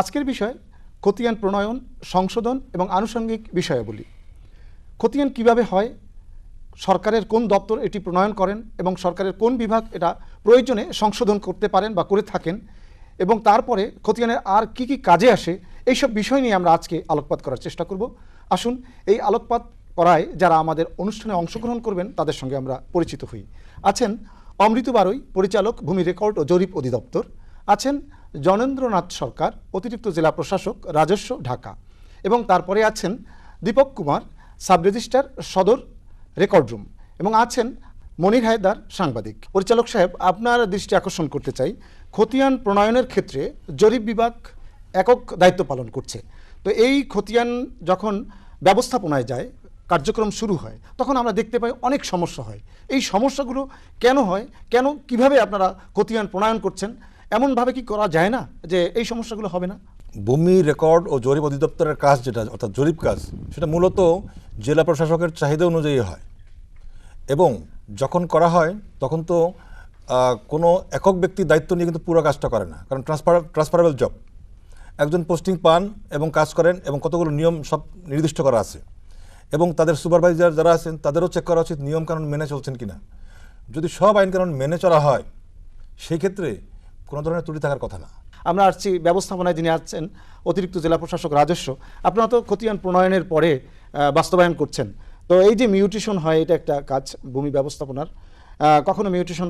আজকের বিষয় খতিয়ান প্রণয়ন, সংশোধন এবং আনুষঙ্গিক বিষয়াবলী। খতিয়ান কীভাবে হয়, সরকারের কোন দপ্তর এটি প্রণয়ন করেন এবং সরকারের কোন বিভাগ এটা প্রয়োজনে সংশোধন করতে পারেন বা করে থাকেন এবং তারপরে খতিয়ানের আর কি কি কাজে আসে, এইসব বিষয় নিয়ে আমরা আজকে আলোকপাত করার চেষ্টা করব। আসুন, এই আলোকপাত করায় যারা আমাদের অনুষ্ঠানে অংশগ্রহণ করবেন তাদের সঙ্গে আমরা পরিচিত হই। আছেন অমৃত বারৈ পরিচালক, ভূমি রেকর্ড ও জরিপ অধিদপ্তর। আছেন জনেন্দ্রনাথ সরকার, অতিরিক্ত জেলা প্রশাসক রাজস্ব, ঢাকা। এবং তারপরে আছেন দীপক কুমার সাব রেজিস্ট্রার সদর রেকর্ড রুম। এবং আছেন মনির হায়দার, সাংবাদিক। পরিচালক সাহেব, আপনার দৃষ্টি আকর্ষণ করতে চাই। খতিয়ান প্রণয়নের ক্ষেত্রে জরিপ বিভাগ একক দায়িত্ব পালন করছে। তো এই খতিয়ান যখন ব্যবস্থাপনায় যায়, কার্যক্রম শুরু হয়, তখন আমরা দেখতে পাই অনেক সমস্যা হয়। এই সমস্যাগুলো কেন হয়? কেন কীভাবে আপনারা খতিয়ান প্রণয়ন করছেন? এমনভাবে কি করা যায় না যে এই সমস্যাগুলো হবে না? ভূমি রেকর্ড ও জরিপ অধিদপ্তরের কাজ যেটা, অর্থাৎ জরিপ কাজ, সেটা মূলত জেলা প্রশাসকের চাহিদা অনুযায়ী হয়। এবং যখন করা হয়, তখন তো কোনো একক ব্যক্তি দায়িত্ব নিয়ে কিন্তু পুরো কাজটা করে না, কারণ ট্রান্সফার, ট্রান্সফারেবল জব। একজন পোস্টিং পান এবং কাজ করেন এবং কতগুলো নিয়ম সব নির্দিষ্ট করা আছে। এবং তাদের সুপারভাইজার যারা আছেন, তাদেরও চেক করা উচিত নিয়ম কানুন মেনে চলছেন কিনা। যদি সব আইনকানুন মেনে চলা হয়, সেই ক্ষেত্রে কোনো ধরনের ত্রুটি থাকার কথা না। আমরা আসছি ব্যবস্থাপনায় যিনি আছেন অতিরিক্ত জেলা প্রশাসক রাজস্ব। আপনারা তো খতিয়ান প্রণয়নের পরে বাস্তবায়ন করছেন। তো এই যে মিউটেশন হয় এটা একটা কাজ ভূমি ব্যবস্থাপনার। কখনো মিউটেশন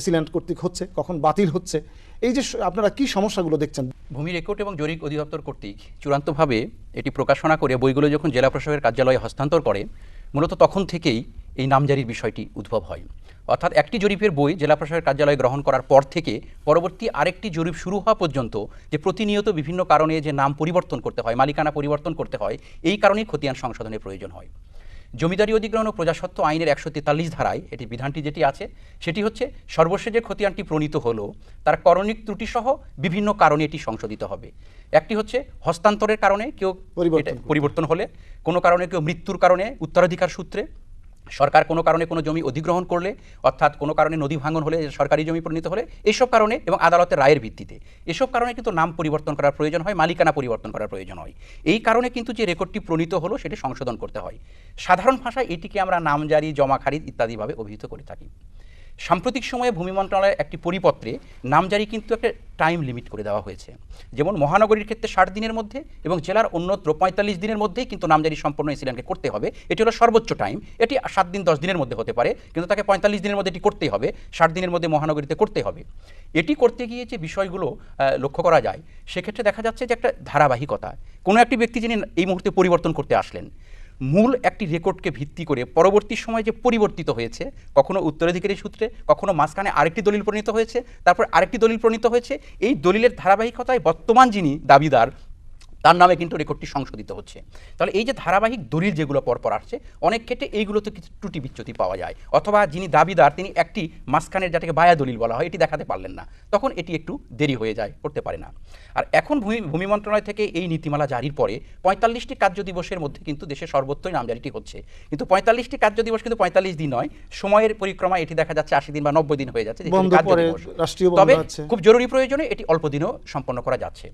এসিল্যান্ড কর্তৃক হচ্ছে কখন বাতিল হচ্ছে। এই যে আপনারা কি সমস্যাগুলো দেখছেন? ভূমি রেকর্ড এবং জরিপ অধিদপ্তর কর্তৃক চূড়ান্তভাবে এটি প্রকাশনা করে বইগুলো যখন জেলা প্রশাসকের কার্যালয়ে হস্তান্তর করে মূলত তখন থেকেই এই নামজারির বিষয়টি উদ্ভব হয়। অর্থাৎ একটি জরিপের বই জেলা প্রশাসকের কার্যালয়ে গ্রহণ করার পর থেকে পরবর্তী আরেকটি জরিপ শুরু হওয়া পর্যন্ত যে প্রতিনিয়ত বিভিন্ন কারণে যে নাম পরিবর্তন করতে হয়, মালিকানা পরিবর্তন করতে হয়, এই কারণেই খতিয়ান সংশোধনের প্রয়োজন হয়। জমিদারি অধিগ্রহণ ও প্রজাসত্ব আইনের একশো তেতাল্লিশ ধারায় এটি বিধানটি যেটি আছে, সেটি হচ্ছে সর্বশেষ যে খতিয়ানটি প্রণীত হলো, তার করণিক ত্রুটিসহ বিভিন্ন কারণে এটি সংশোধিত হবে। একটি হচ্ছে হস্তান্তরের কারণে কেউ পরিবর্তন হলে কোনো কারণে কেউ মৃত্যুর কারণে উত্তরাধিকার সূত্রে সরকার কোনো কারণে কোনো জমি অধিগ্রহণ করলে অর্থাৎ কোনো কারণে নদী ভাঙন হলে সরকারি জমি পরিণত হলে এসব কারণে এবং আদালতের রায়ের ভিত্তিতে। এসব কারণে কিন্তু নাম পরিবর্তন করার প্রয়োজন হয় মালিকানা পরিবর্তন করার প্রয়োজন হয়। এই কারণে কিন্তু যে রেকর্ডটি প্রণীত হলো সেটি সংশোধন করতে হয়। সাধারণ ভাষায় এটিকে আমরা নামজারি জমা খারিদ ইত্যাদিভাবে অভিহিত করে থাকি। সাম্প্রতিক সময়ে ভূমি মন্ত্রণালয়ের একটি পরিপত্রে নামজারি কিন্তু একটা টাইম লিমিট করে দেওয়া হয়েছে। যেমন মহানগরীর ক্ষেত্রে ষাট দিনের মধ্যে এবং জেলার অন্যত্র পঁয়তাল্লিশ দিনের মধ্যেই কিন্তু নামজারি সম্পন্ন এসিল্যান্ডকে করতে হবে। এটি হলো সর্বোচ্চ টাইম এটি সাত দিন, দশ দিনের মধ্যে হতে পারে, কিন্তু তাকে পঁয়তাল্লিশ দিনের মধ্যে এটি করতেই হবে। ষাট দিনের মধ্যে মহানগরীতে করতে হবে। এটি করতে গিয়ে যে বিষয়গুলো লক্ষ্য করা যায়, সেক্ষেত্রে দেখা যাচ্ছে যে একটা ধারাবাহিকতা। কোনো একটি ব্যক্তি যিনি এই মুহূর্তে পরিবর্তন করতে আসলেন মূল একটি রেকর্ডকে ভিত্তি করে পরবর্তী সময় যে পরিবর্তিত হয়েছে, কখনো উত্তরাধিকারী সূত্রে, কখনো মাঝখানে আরেকটি দলিল প্রণীত হয়েছে, তারপর আরেকটি দলিল প্রণীত হয়েছে, এই দলিলের ধারাবাহিকতায় বর্তমান যিনি দাবিদার তার নামে কিন্তু রেকর্ডটি সংশোধিত হচ্ছে। তাহলে এই যে ধারাবাহিক দলিল যেগুলো পরপর আসছে অনেক ক্ষেত্রে এইগুলোতে কিছু ত্রুটি বিচ্যুতি পাওয়া যায়। অথবা যিনি দাবিদার তিনি একটি মাঝখানের যাটাকে বায়া দলিল বলা হয় এটি দেখাতে পারলেন না। তখন এটি একটু দেরি হয়ে যায় করতে পারে না। আর এখন ভূমি ভূমি মন্ত্রণালয় থেকে এই নীতিমালা জারির পরে পঁয়তাল্লিশটি কার্য দিবসের মধ্যে কিন্তু দেশের সর্বত্রই নামজারিটি হচ্ছে। কিন্তু পঁয়তাল্লিশটি কার্য দিবস কিন্তু পঁয়তাল্লিশ দিন নয় সময়ের পরিক্রমায় এটি দেখা যাচ্ছে আশি দিন বা নব্বই দিন হয়ে যাচ্ছে তবে খুব জরুরি প্রয়োজনে এটি অল্প দিনেও সম্পন্ন করা যাচ্ছে।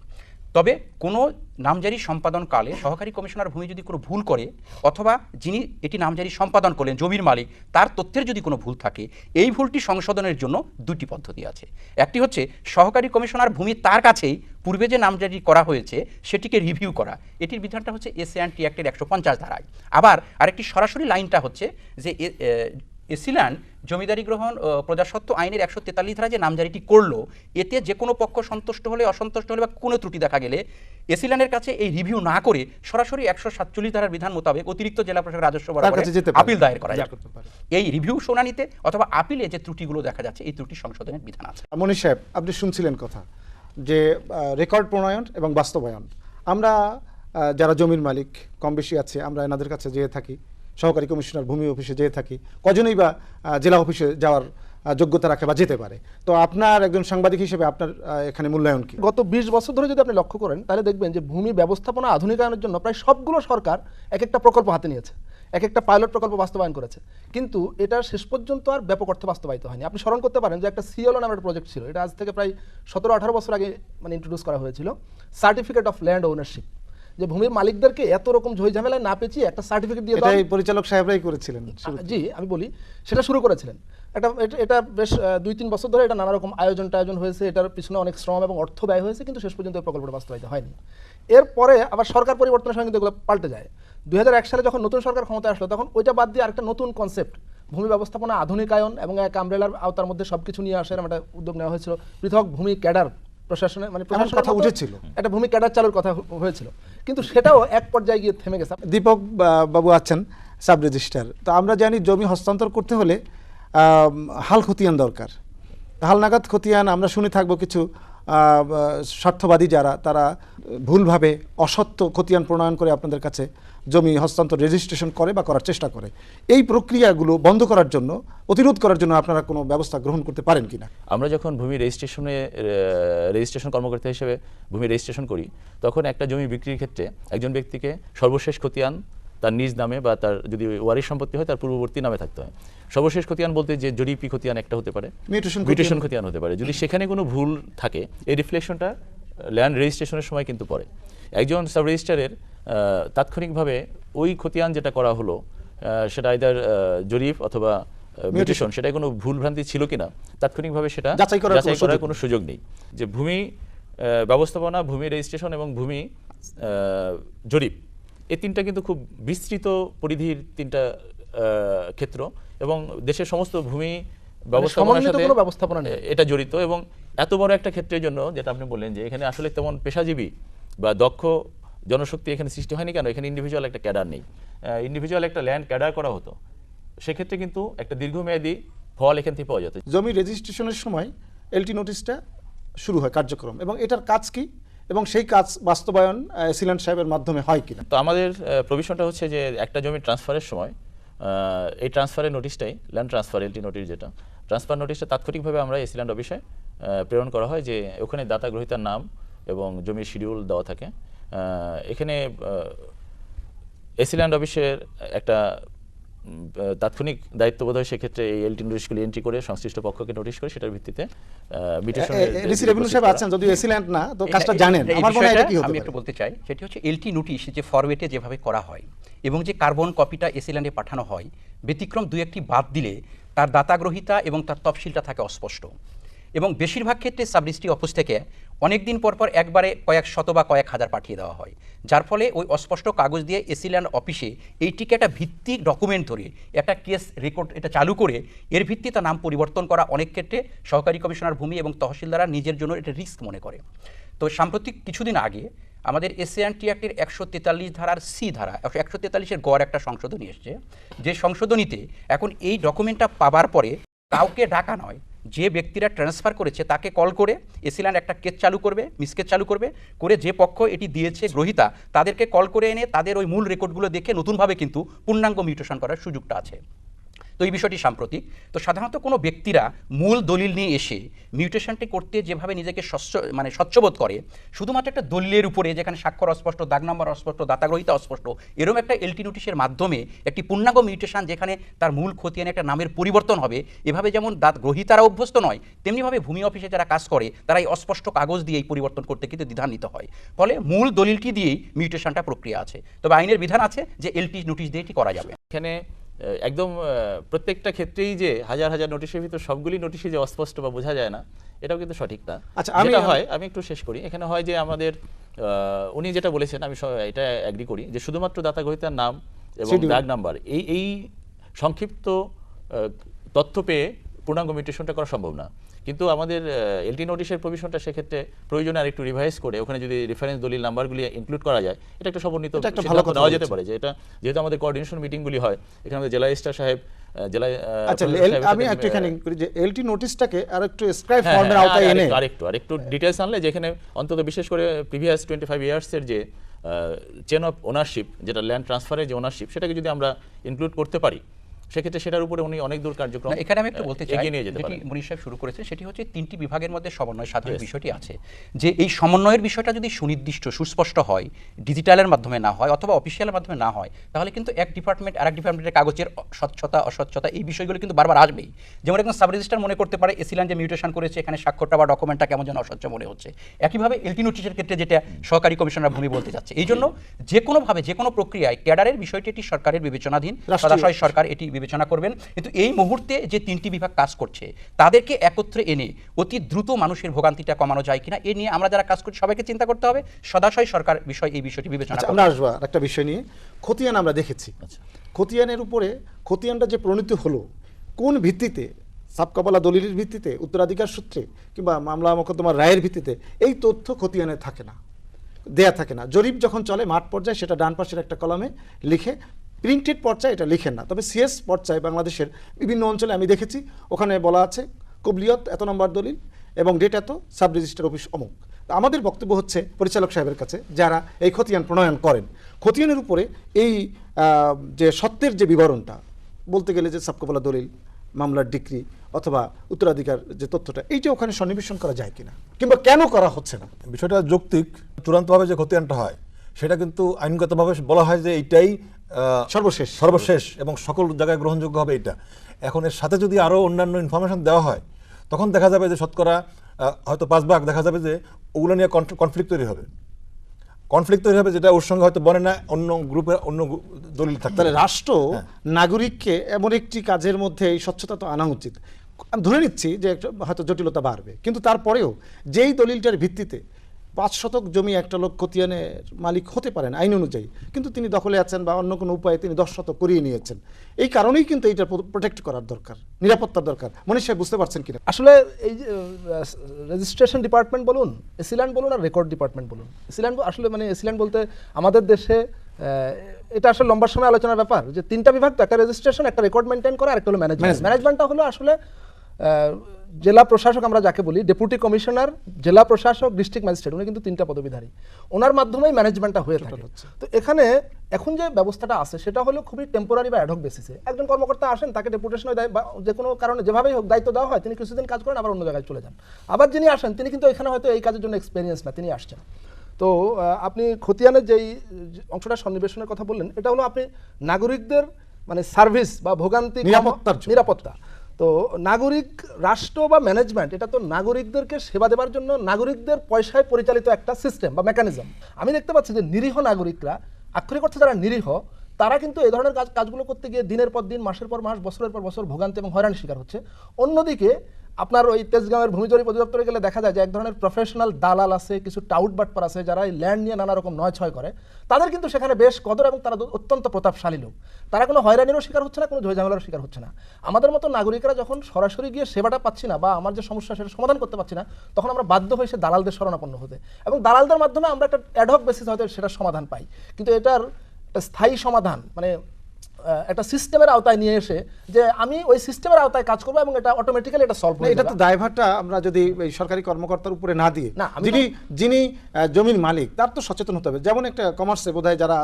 তবে কোনো নামজারি সম্পাদনকালে সহকারী কমিশনার ভূমি যদি কোনো ভুল করে, অথবা যিনি এটি নামজারি সম্পাদন করলেন, জমির মালিক, তার তথ্যের যদি কোনো ভুল থাকে, এই ভুলটি সংশোধনের জন্য দুটি পদ্ধতি আছে। একটি হচ্ছে সহকারী কমিশনার ভূমি তার কাছেই পূর্বে যে নামজারি করা হয়েছে, সেটিকে রিভিউ করা। এটির বিধানটা হচ্ছে এস অ্যান্ড টি অ্যাক্টের একশো পঞ্চাশ ধারায়। আবার আরেকটি সরাসরি লাইনটা হচ্ছে যে এসিল্যান্ড জমিদারি গ্রহণ প্রজাসত্ব আইনের একশো তেতাল্লিশ ধারা যে নামজারিটি করল এতে যে কোনো পক্ষ সন্তুষ্ট হলে অসন্তুষ্ট হলে বা কোনো ত্রুটি দেখা গেলে এসিল্যান্ডের কাছে এই রিভিউ না করে সরাসরি একশো সাতচল্লিশ ধারার বিধান মোতাবেক অতিরিক্ত জেলা প্রশাসক রাজস্ব আপিল দায়ের করা যায় এই রিভিউ শুনানিতে অথবা আপিলে যে ত্রুটিগুলো দেখা যাচ্ছে এই ত্রুটি সংশোধনের বিধান আছে। মনীষ সাহেব আপনি শুনছিলেন কথা যে রেকর্ড প্রণয়ন এবং বাস্তবায়ন। আমরা যারা জমির মালিক কম বেশি আছে আমরা এনাদের কাছে যেয়ে থাকি। সহকারী কমিশনার ভূমি অফিসে যেয়ে থাকি। কজনই বা জেলা অফিসে যাওয়ার যোগ্যতা রাখে বা যেতে পারে। তো আপনার একজন সাংবাদিক হিসেবে আপনার এখানে মূল্যায়ন কি? গত বিশ বছর ধরে যদি আপনি লক্ষ্য করেন, তাহলে দেখবেন যে ভূমি ব্যবস্থাপনা আধুনিকায়নের জন্য প্রায় সবগুলো সরকার এক একটা প্রকল্প হাতে নিয়েছে। এক একটা পাইলট প্রকল্প বাস্তবায়ন করেছে। কিন্তু এটা শেষ পর্যন্ত আর ব্যাপক অর্থে বাস্তবায়িত হয়নি। আপনি স্মরণ করতে পারেন যে একটা সিওলো নামের প্রজেক্ট ছিল। এটা আজ থেকে প্রায় সতেরো আঠারো বছর আগে মানে ইন্ট্রোডিউস করা হয়েছিল। সার্টিফিকেট অফ ল্যান্ড ওনারশিপ যে ভূমির মালিকদেরকে এত রকম ঝই ঝামেলায় না পেঁচিয়ে একটা সার্টিফিকেট দিয়ে এটা দাও। পরিচালক সাহেবরাই করেছিলেন জি আমি বলি সেটা শুরু করেছিলেন। এটা এটা- বেশ দুই তিন বছর ধরে এটা নানা রকম আয়োজন টায়োজন হয়েছে এটার পিছনে অনেক শ্রম এবং অর্থ ব্যয় হয়েছে কিন্তু শেষ পর্যন্ত এই প্রকল্পটা বাস্তবায়িত হয়নি। এরপরে আবার সরকার পরিবর্তনের সঙ্গে কিন্তু এগুলো পাল্টে যায়। দুই হাজার এক সালে যখন নতুন সরকার ক্ষমতায় আসলো তখন ওইটা বাদ দিয়ে আরেকটা নতুন কনসেপ্ট ভূমি ব্যবস্থাপনা আধুনিকায়ন এবং এক আমব্রেলার আওতার মধ্যে সব কিছু নিয়ে আসার একটা উদ্যোগ নেওয়া হয়েছিল পৃথক ভূমি ক্যাডার। প্রশাসনের মানে প্রশাসনের কথা উঠেছিল। একটা ভূমি ক্যাডার চালুর কথা হয়েছিল। কিন্তু সেটাও এক পর্যায়ে গিয়ে থেমে গেছে। দীপক বাবু আছেন সাব রেজিস্ট্রার। তো আমরা জানি জমি হস্তান্তর করতে হলে হাল খতিয়ান দরকার। হাল নাগাদ খতিয়ান আমরা শুনে থাকব কিছু স্বার্থবাদী যারা, তারা ভুলভাবে অসত্য খতিয়ান প্রণয়ন করে আপনাদের কাছে জমি হস্তান্তর রেজিস্ট্রেশন করে বা করার চেষ্টা করে। এই প্রক্রিয়াগুলো বন্ধ করার জন্য প্রতিরোধ করার জন্য আপনারা কোনো ব্যবস্থা গ্রহণ করতে পারেন কিনা? আমরা যখন ভূমি রেজিস্ট্রেশনে রেজিস্ট্রেশন কর্মকর্তা হিসেবে ভূমি রেজিস্ট্রেশন করি, তখন একটা জমি বিক্রির ক্ষেত্রে একজন ব্যক্তিকে সর্বশেষ খতিয়ান তার নিজ নামে বা তার যদি ওয়ারিশ সম্পত্তি হয় তার পূর্ববর্তী নামে থাকতে হয়। সর্বশেষ খতিয়ান বলতে যে জরিপি খতিয়ান একটা হতে পারে। মিউটেশন খতিয়ান হতে পারে। যদি সেখানে কোনো ভুল থাকে এই রিফ্লেকশনটা ল্যান্ড রেজিস্ট্রেশনের সময় কিন্তু পড়ে। একজন সাব রেজিস্ট্রারের তাৎক্ষণিকভাবে ওই খতিয়ান যেটা করা হলো সেটা আইদার জরিপ অথবা মিউটেশন সেটাই কোনো ভুল ভ্রান্তি ছিল কিনা তাৎক্ষণিকভাবে সেটা যাচাই করার কোনো সুযোগ নেই। যে ভূমি ব্যবস্থাপনা ভূমি রেজিস্ট্রেশন এবং ভূমি জরিপ। এই তিনটা কিন্তু খুব বিস্তৃত পরিধির তিনটা ক্ষেত্র এবং দেশের সমস্ত ভূমি ব্যবস্থাপনার সমন্বিত সাথে কোনো ব্যবস্থাপনা এটা জড়িত এবং এত বড় একটা ক্ষেত্রের জন্য যেটা আপনি বললেন যে এখানে আসলে তেমন পেশাজীবী বা দক্ষ জনশক্তি এখানে সৃষ্টি হয়নি কেন? এখানে ইন্ডিভিজুয়াল একটা ক্যাডার নেই। ইন্ডিভিজুয়াল একটা ল্যান্ড ক্যাডার করা হতো। সেক্ষেত্রে কিন্তু একটা দীর্ঘমেয়াদী ফল এখান থেকে পাওয়া যেত। জমি রেজিস্ট্রেশনের সময় এলটি নোটিশটা শুরু হয় কার্যক্রম। এবং এটার কাজ কি? এবং সেই কাজ বাস্তবায়ন সিলেন্ট সাহেবের মাধ্যমে হয় কিনা? তো আমাদের প্রভিশনটা হচ্ছে যে একটা জমি ট্রান্সফারের সময় এই ট্রান্সফারের নোটিশটাই ল্যান্ড ট্রান্সফার এলটি নোটিশ যেটা ট্রান্সফার নোটিশটা তাৎক্ষণিকভাবে আমরা এসিল্যান্ড অফিসে প্রেরণ করা হয় যে ওখানে দাতা গ্রহীতার নাম এবং জমির শিডিউল দেওয়া থাকে। এখানে এসিল্যান্ড অফিসের একটা তাৎক্ষণিক দায়িত্ব বোধ হয় সেক্ষেত্রে এই এলটি নোটিশগুলি এন্ট্রি করে সংশ্লিষ্ট পক্ষকে নোটিশ করে সেটার ভিত্তিতে রেভিনিউ সাহেব আছেন যদিও এসিল্যান্ড না তো কাজটা জানেন আমার মনে হয় এটা কি হতে আমি একটু বলতে চাই সেটি হচ্ছে এলটি নোটিশ যে ফরম্যাটে যেভাবে করা হয় এবং যে কার্বন কপিটা এসিল্যান্ডে পাঠানো হয় ব্যতিক্রম দুই একটি বাদ দিলে তার দাতাগ্রহিতা এবং তার তফসিলটা থাকে অস্পষ্ট এবং বেশিরভাগ ক্ষেত্রে সাবরিস্ট্রি অফিস থেকে অনেক দিন পর পর একবারে কয়েক শত বা কয়েক হাজার পাঠিয়ে দেওয়া হয়, যার ফলে ওই অস্পষ্ট কাগজ দিয়ে এসিল্যান্ড অফিসে এইটিকে একটা ভিত্তিক ডকুমেন্ট ধরে একটা কেস রেকর্ড এটা চালু করে, এর ভিত্তিতে নাম পরিবর্তন করা অনেক ক্ষেত্রে সহকারী কমিশনার ভূমি এবং তহসিলদাররা নিজের জন্য এটা রিস্ক মনে করে। তো সাম্প্রতিক কিছুদিন আগে আমাদের এসিয়ান টি অ্যাক্টের একশো তেতাল্লিশ ধারার সি ধারা, একশো তেতাল্লিশের গড় একটা সংশোধনী এসছে, যে সংশোধনীতে এখন এই ডকুমেন্টটা পাবার পরে কাউকে ডাকা নয় যে ব্যক্তিরা ট্রান্সফার করেছে তাকে কল করে এসিল্যান্ড একটা কেস চালু করবে মিসকেস চালু করবে, করে যে পক্ষ এটি দিয়েছে গ্রহিতা, তাদেরকে কল করে এনে তাদের ওই মূল রেকর্ডগুলো দেখে নতুনভাবে কিন্তু পূর্ণাঙ্গ মিউটেশন করার সুযোগটা আছে। তো এই বিষয়টি সাম্প্রতিক। তো সাধারণত কোনো ব্যক্তিরা মূল দলিল নিয়ে এসে মিউটেশনটি করতে যেভাবে নিজেকে স্বচ্ছ মানে স্বচ্ছবোধ করে, শুধুমাত্র একটা দলিলের উপরে যেখানে স্বাক্ষর অস্পষ্ট, দাগ নম্বর অস্পষ্ট, দাতাগ্রহিতা অস্পষ্ট এরকম একটা এলটি নোটিশের মাধ্যমে একটি পূর্ণাঙ্গ মিউটেশন যেখানে তার মূল খতিয়ানে একটা নামের পরিবর্তন হবে, এভাবে যেমন দাঁত গ্রহিতারা অভ্যস্ত নয়, তেমনিভাবে ভূমি অফিসে যারা কাজ করে, তারা এই অস্পষ্ট কাগজ দিয়ে এই পরিবর্তন করতে কিন্তু দ্বিধান্বিত হয়। ফলে মূল দলিলটি দিয়েই মিউটেশনটা প্রক্রিয়া আছে। তবে আইনের বিধান আছে যে এলটি নোটিশ দিয়ে এটি করা যাবে। এখানে একদম প্রত্যেকটা ক্ষেত্রেই যে হাজার হাজার নোটিশের ভিতর সবগুলি নোটিশে যে অস্পষ্ট বা বোঝা যায় না এটাও কিন্তু সঠিক না। আচ্ছা, আমি- হয় আমি একটু শেষ করি। এখানে হয় যে আমাদের আহ, উনি যেটা বলেছেন আমি এটা অ্যাগ্রি করি যে শুধুমাত্র দাতা গ্রহিতার নাম এবং ব্যাগ নাম্বার এই এই সংক্ষিপ্ত তথ্য পেয়ে পূর্ণাঙ্গ মিউটেশনটা করা সম্ভব না। কিন্তু আমাদের এলটি নোটিশের প্রভিশনটা সেক্ষেত্রে প্রয়োজনে আর একটু রিভাইজ করে ওখানে যদি রেফারেন্স দলিল নাম্বারগুলি ইনক্লুড করা যায় এটা একটা সমন্বিত এটা একটা ভালো নেওয়া যেতে পারে যে এটা যেহেতু আমাদের কোঅর্ডিনেশন মিটিংগুলি হয় এখানে আমাদের জেলা রেজিস্ট্রার সাহেব জেলা আচ্ছা প্রফেসর এল- সাহেবের আমি একটু এখানে করি যে এলটি নোটিশটাকে আর একটু স্ক্রাইব হ্যাঁ, ফর্মের হ্যাঁ, আওতায় এনে আরেকটু আরেকটু আনলে যেখানে অন্তত বিশেষ করে প্রিভিয়াস টোয়েন্টি ফাইভ ইয়ার্সের যে চেন অফ ওনারশিপ যেটা ল্যান্ড ট্রান্সফারের যে ওনারশিপ সেটাকে যদি আমরা ইনক্লুড করতে পারি সেক্ষেত্রে সেটার উপরে উনি অনেক দূর কার্যক্রম এখানে আমি একটু বলতে চাই এগিয়ে নিয়ে যেতে পারেন। মনীষ সাহেব শুরু করেছেন সেটি হচ্ছে তিনটি বিভাগের মধ্যে সমন্বয় সাধনের বিষয়টি আছে। যে এই সমন্বয়ের বিষয়টা যদি সুনির্দিষ্ট সুস্পষ্ট হয় ডিজিটালের মাধ্যমে না হয় অথবা অফিসিয়ালের মাধ্যমে না হয় তাহলে কিন্তু এক ডিপার্টমেন্ট আর এক ডিপার্টমেন্টের কাগজের স্বচ্ছতা অস্বচ্ছতা এই বিষয়গুলো কিন্তু বারবার আসবেই। যেমন একজন সাব রেজিস্টার মনে করতে পারে এসিলান যে মিউটেশন করেছে এখানে স্বাক্ষরটা বা ডকুমেন্টটা কেমন যেন অস্বচ্ছ মনে হচ্ছে। একইভাবে এলটি নোটিশের ক্ষেত্রে যেটা সহকারী কমিশনার ভূমি বলতে যাচ্ছে এই জন্য যে কোনোভাবে যে কোনো প্রক্রিয়ায় ক্যাডারের বিষয়টি এটি সরকারের বিবেচনাধীন সদাশয় সরকার এটি বিবেচনা করবেন। কিন্তু এই মুহূর্তে যে তিনটি বিভাগ কাজ করছে তাদেরকে একত্রে এনে অতি দ্রুত মানুষের ভোগান্তিটা কমানো যায় কিনা এ নিয়ে আমরা যারা কাজ করছি সবাইকে চিন্তা করতে হবে। সদাশয় সরকার বিষয় এই বিষয়টি বিবেচনা আচ্ছা আমরা আসব একটা বিষয় নিয়ে। খতিয়ান আমরা দেখেছি। আচ্ছা। খতিয়ানের উপরে খতিয়ানটা যে প্রণীত হলো কোন ভিত্তিতে সাবকাপালা দলিলের ভিত্তিতে উত্তরাধিকার সূত্রে কিংবা মামলা মোকদ্দমার রায়ের ভিত্তিতে এই তথ্য খতিয়ানে থাকে না দেয়া থাকে না। জরিপ যখন চলে মাঠ পর্যায়ে সেটা ডান পাশের একটা কলমে লিখে প্রিন্টেড পর্যায়ে এটা লিখেন না। তবে সিএস পর্যায়ে বাংলাদেশের বিভিন্ন অঞ্চলে আমি দেখেছি। ওখানে বলা আছে, কবলিয়ত এত নম্বর দলিল এবং ডেট এত সাব রেজিস্টার অফিস অমুক আমাদের বক্তব্য হচ্ছে পরিচালক সাহেবের কাছে, যারা এই খতিয়ান প্রণয়ন করেন। খতিয়ানের উপরে এই যে সত্যের যে বিবরণটা, বলতে গেলে যে সাবকপালা দলিল, মামলার ডিগ্রি অথবা উত্তরাধিকার যে তথ্যটা, এইটা ওখানে সন্নিবেশন করা যায় কিনা? কিংবা কেন করা হচ্ছে না? বিষয়টা যৌক্তিক। চূড়ান্তভাবে যে খতিয়ানটা হয়, সেটা কিন্তু আইনগতভাবে বলা হয় যে এইটাই সর্বশেষ। সর্বশেষ এবং সকল জায়গায় গ্রহণযোগ্য হবে এটা। এখন এর সাথে যদি আরও অন্যান্য ইনফরমেশন দেওয়া হয় তখন দেখা যাবে যে শতকরা হয়তো পাঁচ ভাগ দেখা যাবে যে ওগুলো নিয়ে কনফ্লিক্ট তৈরি হবে। কনফ্লিক্ট তৈরি হবে যেটা ওর সঙ্গে হয়তো বনে না অন্য গ্রুপের অন্য দলিল থাকতে তাহলে রাষ্ট্র নাগরিককে এমন একটি কাজের মধ্যে এই স্বচ্ছতা তো আনা উচিত। আমি ধরে নিচ্ছি যে হয়তো জটিলতা বাড়বে কিন্তু তারপরেও যেই দলিলটার ভিত্তিতে পাঁচ শতক জমি একটা লোক খতিয়ানের মালিক হতে পারেন আইন অনুযায়ী। কিন্তু তিনি দখলে আছেন বা অন্য কোনো উপায়ে তিনি দশ শতক করিয়ে নিয়েছেন। এই কারণেই কিন্তু এইটা প্রোটেক্ট করার দরকার নিরাপত্তার দরকার। মনীষ সাহেব বুঝতে পারছেন কিনা? আসলে এই যে রেজিস্ট্রেশন ডিপার্টমেন্ট বলুন এসিল্যান্ড বলুন আর রেকর্ড ডিপার্টমেন্ট বলুন। এসিল্যান্ড আসলে মানে এসিল্যান্ড বলতে আমাদের দেশে এটা আসলে লম্বা সময় আলোচনার ব্যাপার যে তিনটা বিভাগ তো একটা রেজিস্ট্রেশন একটা রেকর্ড মেনটেন করা আর একটা হলো ম্যানেজমেন্ট ম্যানেজমেন্টটা হলো আসলে জেলা প্রশাসক আমরা যাকে বলি ডেপুটি কমিশনার জেলা প্রশাসক ডিস্ট্রিক্ট ম্যাজিস্ট্রেট উনি কিন্তু তিনটা পদবিধারী। ওনার মাধ্যমেই ম্যানেজমেন্টটা হয়ে থাকে। তো এখানে এখন যে ব্যবস্থাটা আছে সেটা হলো খুবই টেম্পোরারি বা অ্যাডহক বেসিসে একজন কর্মকর্তা আসেন তাকে ডেপুটেশন দেয় বা যে কোনো কারণে যেভাবেই হোক দায়িত্ব দেওয়া হয় তিনি কিছুদিন কাজ করেন আবার অন্য জায়গায় চলে যান। আবার যিনি আসেন তিনি কিন্তু এখানে হয়তো এই কাজের জন্য এক্সপিরিয়েন্স না তিনি আসছেন। তো আপনি খতিয়ানের যেই অংশটা সন্নিবেশনের কথা বললেন এটা হলো আপনি নাগরিকদের মানে সার্ভিস বা ভোগান্তি নিরাপত্তার নিরাপত্তা। তো নাগরিক রাষ্ট্র বা ম্যানেজমেন্ট এটা তো নাগরিকদেরকে সেবা দেওয়ার জন্য নাগরিকদের পয়সায় পরিচালিত একটা সিস্টেম বা মেকানিজম আমি দেখতে পাচ্ছি যে নিরীহ নাগরিকরা, আক্ষরিক অর্থে যারা নিরীহ, তারা কিন্তু এ ধরনের কাজ, কাজগুলো করতে গিয়ে দিনের পর দিন, মাসের পর মাস, বছরের পর বছর ভোগান্তি এবং হয়রানির শিকার হচ্ছে। অন্যদিকে আপনার ওই তেজগাঁওয়ের ভূমি জরিপ অধিদপ্তরে গেলে দেখা যায় যে এক ধরনের প্রফেশনাল দালাল আছে, কিছু টাউট বাটপার আছে, যারা এই ল্যান্ড নিয়ে নানা রকম নয় ছয় করে। তাদের কিন্তু সেখানে বেশ কদর এবং তারা অত্যন্ত প্রতাপশালী লোক। তারা কোনো হয়রানিরও শিকার হচ্ছে না, কোনো ঝামেলারও শিকার হচ্ছে না। আমাদের মতো নাগরিকরা যখন সরাসরি গিয়ে সেবাটা পাচ্ছি না বা আমার যে সমস্যা সেটা সমাধান করতে পারছি না, তখন আমরা বাধ্য হয়ে সে দালালদের শরণাপন্ন হতে। এবং দালালদের মাধ্যমে আমরা একটা অ্যাডহক বেসিস হয়তো সেটা সমাধান পাই। কিন্তু এটার স্থায়ী সমাধান মানে একটা সিস্টেমের আওতায় নিয়ে এসে যে আমি ওই সিস্টেমের আওতায় কাজ করব এবং এটা অটোমেটিক্যালি এটা সলভ এটা তো দায়ভারটা আমরা যদি এই সরকারি কর্মকর্তার উপরে না দিয়ে না, যিনি যিনি জমির মালিক তার তো সচেতন হতে হবে। যেমন একটা কমার্সে বোধহয় যারা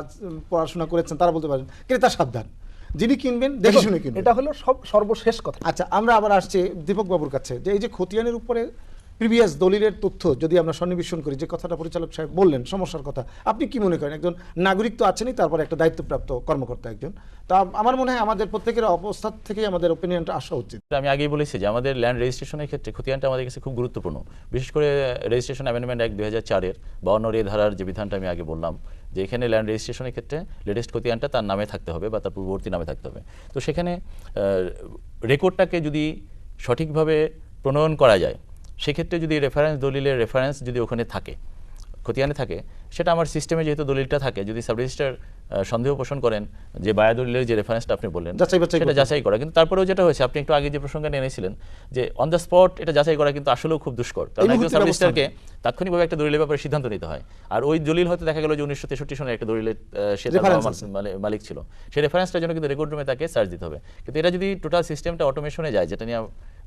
পড়াশোনা করেছেন তারা বলতে পারেন ক্রেতা সাবধান। যিনি কিনবেন দেখে শুনে কিনবেন এটা হলো সব সর্বশেষ কথা। আচ্ছা আমরা আবার আসছি দীপক বাবুর কাছে যে এই যে খতিয়ানের উপরে প্রিভিয়াস দলিলের তথ্য যদি আমরা সন্নিবেশন করি, যে কথাটা পরিচালক সাহেব বললেন, সমস্যার কথা। আপনি কি মনে করেন? একজন নাগরিক তো আছেনই, তারপর একটা দায়িত্বপ্রাপ্ত কর্মকর্তা একজন। তা আমার মনে হয় আমাদের প্রত্যেকের অবস্থান থেকেই আমাদের ওপিনিয়নটা আসা উচিত। আমি আগেই বলেছি যে আমাদের ল্যান্ড রেজিস্ট্রেশনের ক্ষেত্রে খতিয়ানটা আমাদের কাছে খুব গুরুত্বপূর্ণ। বিশেষ করে রেজিস্ট্রেশন অ্যামেন্ডমেন্ট এক দুই হাজার চারের বাউন্ন রে ধারার যে বিধানটা আমি আগে বললাম, যে এখানে ল্যান্ড রেজিস্ট্রেশনের ক্ষেত্রে লেটেস্ট খতিয়ানটা তার নামে থাকতে হবে বা তার পূর্ববর্তী নামে থাকতে হবে। তো সেখানে রেকর্ডটাকে যদি সঠিকভাবে প্রণয়ন করা যায় সেক্ষেত্রে যদি রেফারেন্স দলিলের রেফারেন্স যদি ওখানে থাকে খতিয়ানে থাকে সেটা আমার সিস্টেমে যেহেতু দলিলটা থাকে যদি সাব রেজিস্টার সন্দেহ পোষণ করেন যে বায়া দলিলের যে রেফারেন্সটা আপনি বললেন সেটা যাচাই করা। কিন্তু তারপরেও যেটা হয়েছে আপনি একটু আগে যে প্রসঙ্গে এনেছিলেন যে অন দ্য স্পট এটা যাচাই করা কিন্তু আসলেও খুব দুষ্কর। কারণ একজন সাব রেজিস্টারকে তাৎক্ষণিকভাবে একটা দলিলের ব্যাপারে সিদ্ধান্ত নিতে হয়। আর ওই দলিল হয়তো দেখা গেল যে উনিশশো তেষট্টি সনের একটা দলিলের সে। মানে মালিক ছিল। সেই রেফারেন্সটার জন্য কিন্তু রেকর্ড রুমে তাকে সার্চ দিতে হবে। কিন্তু এটা যদি টোটাল সিস্টেমটা অটোমেশনে যায় যেটা নিয়ে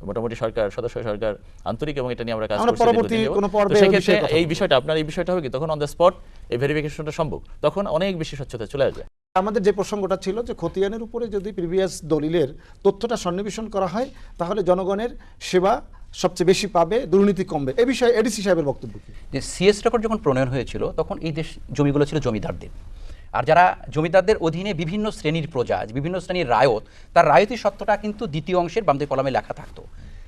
মোটামুটি সরকার সদস্য সরকার আন্তরিক এবং এটা নিয়ে আমরা কাজ আমরা করছি পরবর্তী কোনো পর্বে এই সেক্ষেত্রে বিষয়ে এই বিষয়টা আপনার এই বিষয়টা হবে কি? তখন অন দ্য স্পট এই ভেরিফিকেশনটা সম্ভব। তখন অনেক বেশি স্বচ্ছতা চলে আসবে। আমাদের যে প্রসঙ্গটা ছিল যে খতিয়ানের উপরে যদি প্রিভিয়াস দলিলের তথ্যটা সন্নিবেশন করা হয় তাহলে জনগণের সেবা সবচেয়ে বেশি পাবে দুর্নীতি কমবে। এ বিষয়ে এডিসি সাহেবের বক্তব্য কি? যে সিএস রেকর্ড যখন প্রণয়ন হয়েছিল তখন এই দেশ জমিগুলো ছিল জমিদারদের। আর যারা জমিদারদের অধীনে বিভিন্ন শ্রেণির প্রজা, বিভিন্ন শ্রেণির রায়ত, তার রায়তী সত্যটা কিন্তু দ্বিতীয় অংশের বামদের কলামে লেখা থাকতো।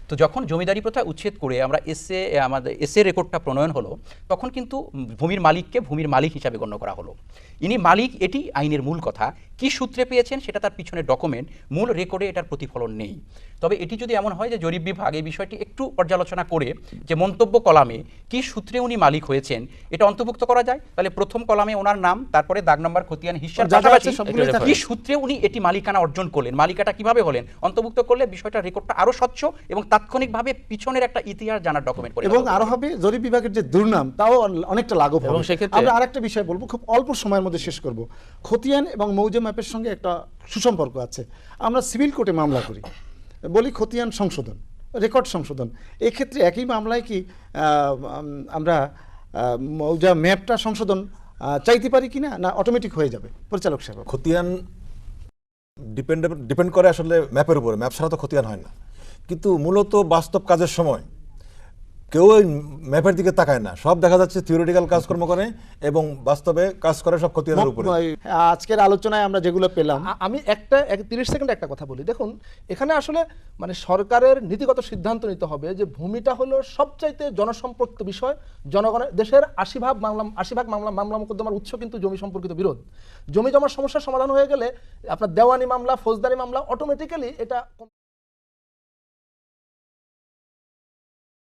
তো যখন জমিদারি প্রথা উচ্ছেদ করে আমরা এসে আমাদের এসে রেকর্ডটা প্রণয়ন হলো, তখন কিন্তু ভূমির মালিককে ভূমির মালিক হিসাবে গণ্য করা হলো। ইনি মালিক, এটি আইনের মূল কথা। কি সূত্রে পেয়েছেন সেটা তার পিছনে ডকুমেন্ট মূল রেকর্ডে এটার প্রতিফলন নেই। তবে এটি যদি এমন হয় যে জরিপ বিভাগ এই বিষয়টি একটু পর্যালোচনা করে যে মন্তব্য কলামে কি সূত্রে উনি মালিক হয়েছেন এটা অন্তর্ভুক্ত করা যায়। তাহলে প্রথম কলামে ওনার নাম তারপরে দাগ নম্বর খতিয়ান হিসাব পাশাপাশি কি সূত্রে উনি এটি মালিকানা অর্জন করলেন মালিকাটা কীভাবে হলেন? অন্তর্ভুক্ত করলে বিষয়টা রেকর্ডটা আরও স্বচ্ছ এবং তাৎক্ষণিকভাবে পিছনের একটা ইতিহাস জানার ডকুমেন্ট এবং আরও হবে। জরিপ বিভাগের যে দুর্নাম তাও অনেকটা লাঘব হবে। সেক্ষেত্রে- আমরা আরেকটা বিষয় বলব খুব অল্প সময়ের মধ্যে শেষ করব। খতিয়ান এবং মৌজা ম্যাপের সঙ্গে একটা সুসম্পর্ক আছে। আমরা সিভিল কোর্টে মামলা করি, বলি খতিয়ান সংশোধন, রেকর্ড সংশোধন। এক্ষেত্রে একই মামলায় কি আমরা মৌজা ম্যাপটা সংশোধন চাইতে পারি কিনা, না অটোমেটিক হয়ে যাবে? পরিচালক সাহেব। খতিয়ান ডিপেন্ড ডিপেন্ড করে আসলে ম্যাপের উপরে। ম্যাপ ছাড়া তো খতিয়ান হয় না। কিন্তু মূলত বাস্তব কাজের সময় কেউ ওই ম্যাপের দিকে তাকায় না। সব দেখা যাচ্ছে থিওরিটিক্যাল কাজকর্ম করে এবং বাস্তবে কাজ করে সব উপরে। আজকের আলোচনায় আমরা যেগুলো পেলাম আমি একটা এক তিরিশ সেকেন্ড একটা কথা বলি। দেখুন এখানে আসলে মানে সরকারের নীতিগত সিদ্ধান্ত নিতে হবে যে ভূমিটা হলো সবচাইতে জনসম্পর্কিত বিষয় জনগণের দেশের আশি ভাগ মামলা আশি ভাগ মামলা মামলা মোকদ্দমার উৎস কিন্তু জমি সম্পর্কিত বিরোধ। জমি জমার সমস্যার সমাধান হয়ে গেলে আপনার দেওয়ানি মামলা ফৌজদারি মামলা অটোমেটিক্যালি এটা